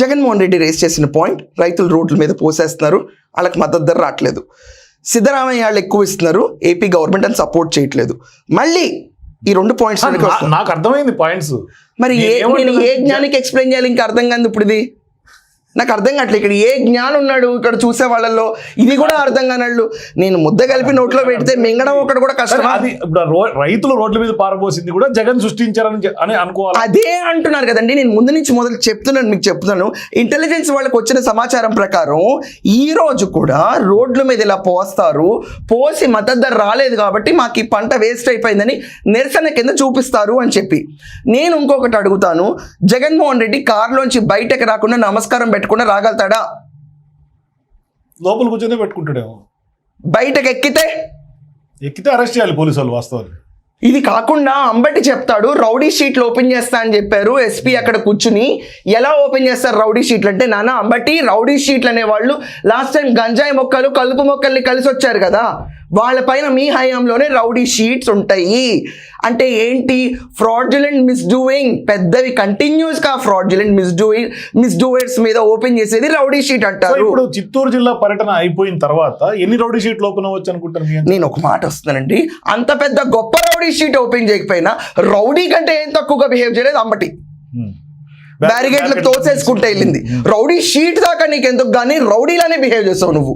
Jaganmohan Reddy raise చేసిన point రైతులు రోడ్ల మీద పోసేస్తున్నారు. వాళ్ళకి మద్దతు ధర రావట్లేదు. సిద్ధరామయ్య వాళ్ళు ఎక్కువ ఇస్తున్నారు. ఏపీ గవర్నమెంట్ అని సపోర్ట్ చేయట్లేదు. మళ్ళీ ఈ రెండు పాయింట్స్ నాకు అర్థమైంది పాయింట్స్ మరి ఏ జ్ఞానికి ఎక్స్ప్లెయిన్ చేయాలి? ఇంకా అర్థం కాదు ఇప్పుడు ఇది. నాకు అర్థం కావట్లేదు. ఇక్కడ ఏ జ్ఞానం ఉన్నాడు? ఇక్కడ చూసే వాళ్ళల్లో ఇది కూడా అర్థం కానళ్ళు. నేను ముద్ద కలిపి నోట్లో పెడితే మింగడం ఒకటి కూడా కష్టమా? అది ఇప్పుడు రైతులు రోడ్ల మీద పారబోసింది కూడా జగన్ సృష్టించారని అని అనుకోవాలి? అదే అంటున్నారు కదండి. నేను ముందు నుంచి మొదలు చెప్తున్నాను మీకు చెప్తున్నాను. ఇంటెలిజెన్స్ వాళ్ళకి వచ్చిన సమాచారం ప్రకారం ఈ రోజు కూడా రోడ్ల మీద ఇలా పోస్తారు. పోసి మద్దతు రాలేదు కాబట్టి మాకు ఈ పంట వేస్ట్ అయిపోయిందని నిరసన కింద చూపిస్తారు అని చెప్పి. నేను ఇంకొకటి అడుగుతాను. జగన్మోహన్ రెడ్డి కారులోంచి బయటకు రాకుండా నమస్కారం పెట్టకుండా రాగలుగుతాడా? లోపల కూర్చొని పెట్టుకుంటాడేమో. బయటకు ఎక్కితే ఎక్కితే అరెస్ట్ చేయాలి పోలీసు వాళ్ళు వాస్తవాలు ఇది కాకుండా అంబటి చెప్తాడు రౌడీ షీట్లు ఓపెన్ చేస్తా అని చెప్పారు ఎస్పీ అక్కడ కూర్చుని. ఎలా ఓపెన్ చేస్తారు రౌడీ షీట్లు అంటే నాన్న అంబటి రౌడీ షీట్లు అనే వాళ్ళు లాస్ట్ టైం గంజాయి మొక్కలు కలుపు మొక్కల్ని కలిసి వచ్చారు కదా వాళ్ళపైన మీ హయాంలోనే రౌడీ షీట్స్ ఉంటాయి. అంటే ఏంటి? ఫ్రాడ్యులెంట్ మిస్డూయింగ్ పెద్దవి కంటిన్యూస్గా ఫ్రాడ్యులెంట్ మిస్డూయింగ్ మిస్డూవర్స్ మీద ఓపెన్ చేసేది రౌడీ షీట్ అంటారు. ఇప్పుడు చిత్తూరు జిల్లా పర్యటన అయిపోయిన తర్వాత ఎన్ని రౌడీ షీట్లు ఓపెన్ అవ్వచ్చు అనుకుంటారు మీ నేను ఒక మాట వస్తున్నానండి. అంత పెద్ద గొప్ప రౌడీ షీట్ ఓపెన్ చేయకపోయినా రౌడీ కంటే ఏం తక్కువగా బిహేవ్ చేయలేదు అంబటి. బ్యారిగేట్లకు తోసేసుకుంటే వెళ్ళింది. రౌడీ షీట్ దాకా నీకు ఎందుకు కానీ రౌడీలానే బిహేవ్ చేస్తావు నువ్వు.